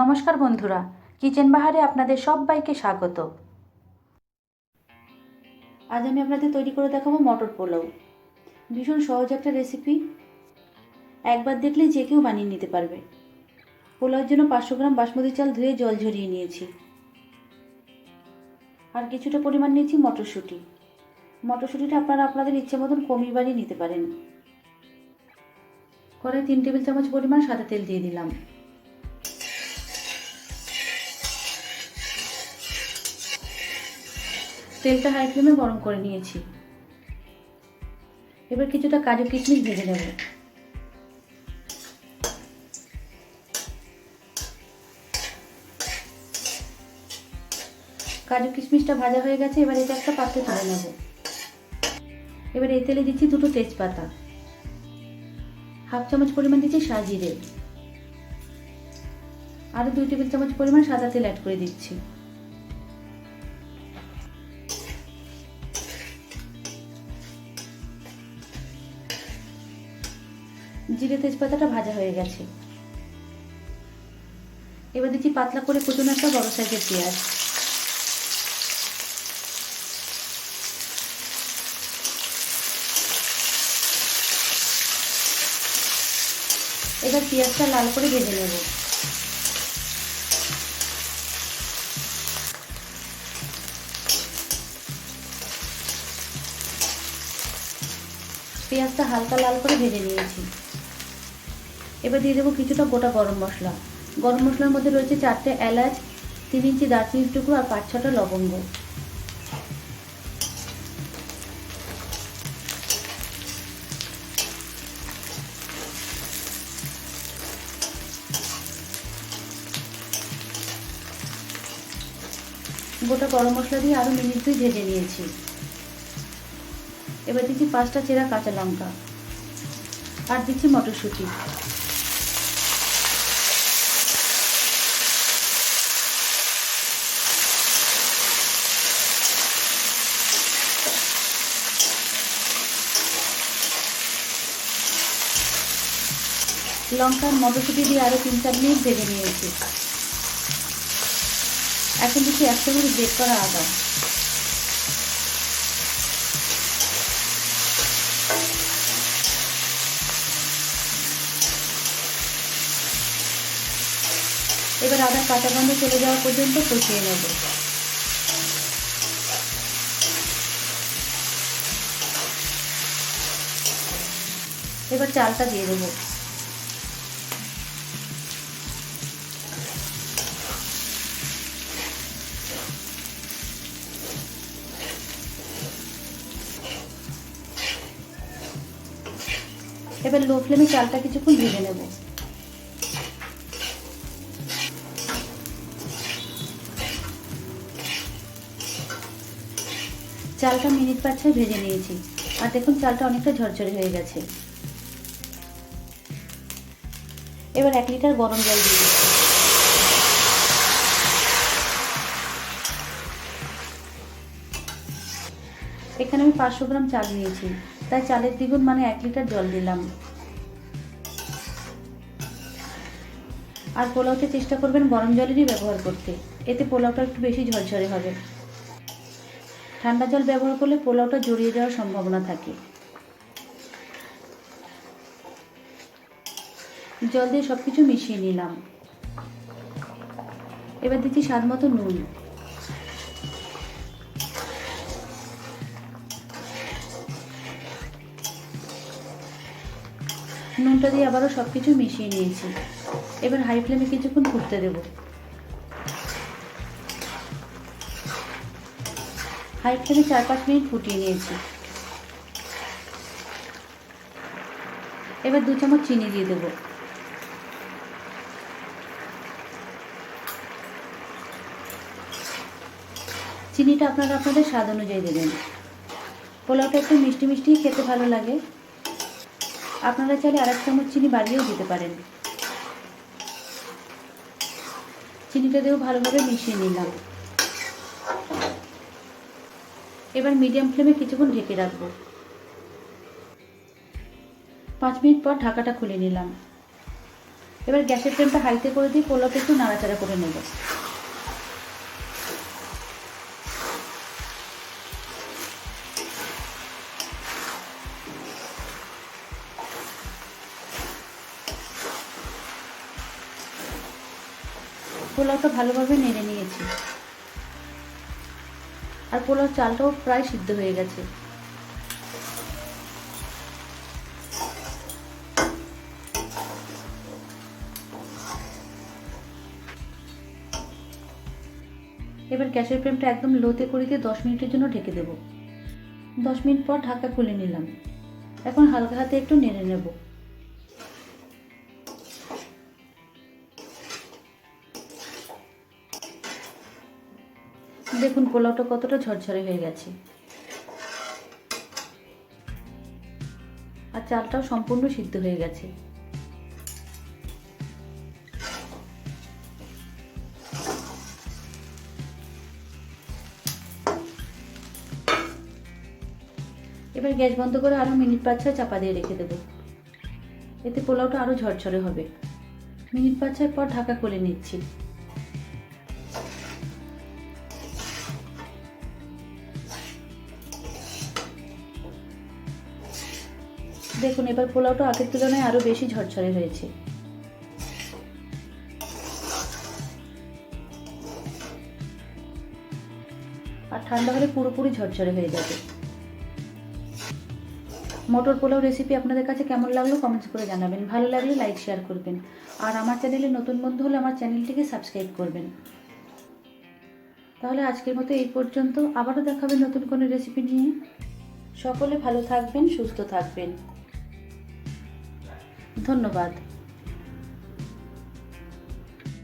নমস্কার বন্ধুরা, কিচেন বাহারে আপনাদের সবাইকে স্বাগত। আজ আমি আপনাদের তৈরি করে দেখাবো মটর পোলাও। ভীষণ সহজ একটা রেসিপি একবার দেখলে যে কেউ বানিয়ে নিতে পারবে। পোলাওর জন্য পাঁচশো গ্রাম বাসমতি চাল ধুয়ে জল ঝরিয়ে নিয়েছি। আর কিছুটা পরিমাণ নিয়েছি মটরশুঁটি। মটরশুঁটিটা আপনারা আপনাদের ইচ্ছে মতন কমিয়ে বাড়িয়ে নিতে পারেন। করে তিন টেবিল চামচ পরিমাণ সাদা তেল দিয়ে দিলাম। তেলটা হাই ফ্লেমে গরম করে নিয়েছি। এবার কিছুটা কাজু কিশমিশ ভেজে নেব। কাজু কিশমিশটা ভাজা হয়ে গেছে, এবার এটা একটা পাত্রে তুলে নেব। এবার এই তেলে দিচ্ছি দুটো তেজপাতা। হাফ চামচ পরিমাণ দিচ্ছি সাজিরে আরও দুই টেবিল চামচ পরিমাণ সাদা তেল অ্যাড করে দিচ্ছি। জিরে তেজপাতাটা ভাজা হয়ে গেছে। এবার দিচ্ছি পাতলা করে কুচুনো একটা বড় সাইজের পেঁয়াজ। এবার পেঁয়াজটা লাল করে ভেজে নেব। পেঁয়াজটা হালকা লাল করে ভেজে নিয়েছি। এবার দিয়ে দেবো কিছুটা গোটা গরম মশলা। গরম মশলার মধ্যে রয়েছে চারটে এলাচ, তিন ইঞ্চি দারচিনির টুকরো আর পাঁচ ছটা লবঙ্গ। গোটা গরম মশলা দিয়ে আরও মিনিট দুই ভেজে নিয়েছি। এবার দিচ্ছি পাঁচটা চেরা কাঁচা লঙ্কা। আর দিচ্ছি মটরশুঁটি। লঙ্কা আর মটরশুঁটি দিয়ে আরও তিন চার মিনিট ভেজে নিয়েছি। এখন দিচ্ছি এক চামচ বেক করা আদা এবার আদা কাঁচা গন্ধ চলে যাওয়া পর্যন্ত কষিয়ে নেব। এবার চালটা দিয়ে দেবো। এবার লো ফ্লেমে চালটা কিছুক্ষণ ভেজে নেব। চালটা মিনিট পাঁচ ছয় ভেজে নিয়েছি। আর দেখুন চালটা অনেকটা ঝরঝরে হয়ে গেছে। এবার এক লিটার গরম জল দিয়ে এখানে আমি পাঁচশো গ্রাম চাল নিয়েছি। তাই চালের দ্বিগুণ মানে এক লিটার জল দিলাম। আর পোলাওতে চেষ্টা করবেন গরম জলেরই ব্যবহার করতে। এতে পোলাওটা একটু বেশি ঝরঝরে হবে। ঠান্ডা জল ব্যবহার করলে পোলাওটা জড়িয়ে যাওয়ার সম্ভাবনা থাকে। জল দিয়ে সব কিছু মিশিয়ে নিলাম। এবার দিচ্ছি স্বাদ মতো নুন। নুনটা দিয়ে আবারও সব কিছু মিশিয়ে নিয়েছি। এবার হাই ফ্লেমে কিছুক্ষণ ফুটতে দেব। হাই ফ্লেমে চার পাঁচ মিনিট ফুটিয়ে নিয়েছি। এবার দু চামচ চিনি দিয়ে দেবো। চিনিটা আপনারা আপনাদের স্বাদ অনুযায়ী দেবেন। পোলাওটা একটু মিষ্টি মিষ্টি খেতে ভালো লাগে। আপনারা চাইলে আর এক চামচ চিনি বাড়িয়েও দিতে পারেন। চিনিটা দিয়েও ভালোভাবে মিশিয়ে নিলাম। এবার মিডিয়াম ফ্লেমে কিছুক্ষণ ঢেকে রাখব। পাঁচ মিনিট পর ঢাকাটা খুলে নিলাম। এবার গ্যাসের ফ্লেমটা হাইতে করে দিয়ে পোলাওটা একটু নাড়াচাড়া করে নেব। পোলাওটা ভালোভাবে নেড়ে নিয়েছি। আর পোলাও চালটাও প্রায় সিদ্ধ হয়ে গেছে। এবার গ্যাসের ফ্লেমটা একদম লোতে করে দিয়ে দশ মিনিটের জন্য ঢেকে দেব। দশ মিনিট পর ঢাকা খুলে নিলাম। এখন হালকা হাতে একটু নেড়ে নেব। দেখুন, পোলাওটা কতটা ঝরঝরে হয়ে গেছে। আর চালটাও সম্পূর্ণ সিদ্ধ হয়ে গেছে। এবার গ্যাস বন্ধ করে আরও মিনিট পাঁচ ছয় চাপা দিয়ে রেখে দেবো। এতে পোলাওটা আরও ঝরঝরে হবে। মিনিট পাঁচ ছয় পর ঢাকা খুলে নিচ্ছি। দেখুন, এবার পোলাওটা আগের তুলনায় আরও বেশি ঝরঝরে হয়েছে। আর ঠান্ডা হলে পুরোপুরি ঝরঝরে হয়ে যাবে। মটর পোলাও রেসিপি আপনাদের কাছে কেমন লাগল কমেন্টস করে জানাবেন। ভালো লাগলে লাইক শেয়ার করবেন। আর আমার চ্যানেলে নতুন বন্ধু হলে আমার চ্যানেলটিকে সাবস্ক্রাইব করবেন। তাহলে আজকের মতো এই পর্যন্ত। আবারও দেখাবেন নতুন কোনো রেসিপি নিয়ে। সকলে ভালো থাকবেন, সুস্থ থাকবেন। ধন্যবাদ।